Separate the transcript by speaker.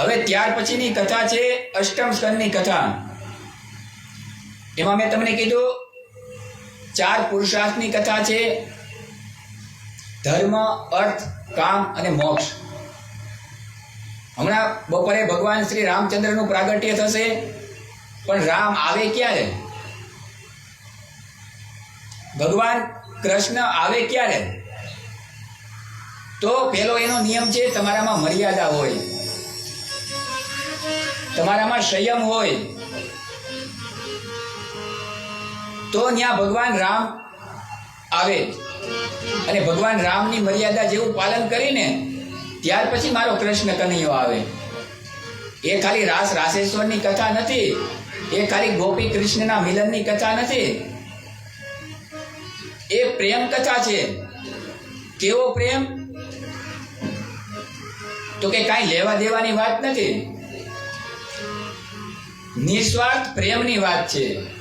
Speaker 1: હવે ત્યાર પછીની કથા છે અષ્ટમ સ્કંદની કથા. એમાં મેં તમને કીધું, ચાર પુરુષાર્થની કથા છે. ધર્મ, અર્થ, કામ અને મોક્ષ. હમણાં બપોરે ભગવાન શ્રી રામચંદ્રનું પ્રાગટ્ય થશે, પણ રામ આવે ક્યારે? ભગવાન કૃષ્ણ આવે ક્યારે? તો પેલો એનો નિયમ છે, તમારામાં મર્યાદા હોય. તમારામાં સંયમ હોય, તો ત્યાં ભગવાન રામ આવે. અને ભગવાન રામની મર્યાદા જેવું પાલન કરીને ત્યાર પછી મારો કૃષ્ણ કનૈયો આવે. એ ખાલી રાસ રાસેશ્વરની કથા નથી, એ ખાલી ગોપી કૃષ્ણના મિલનની કથા નથી. એ પ્રેમ કથા છે. કેવો પ્રેમ? તો કે કાંઈ લેવા દેવાની વાત નથી. નિસ્વાર્થ પ્રેમની વાત છે.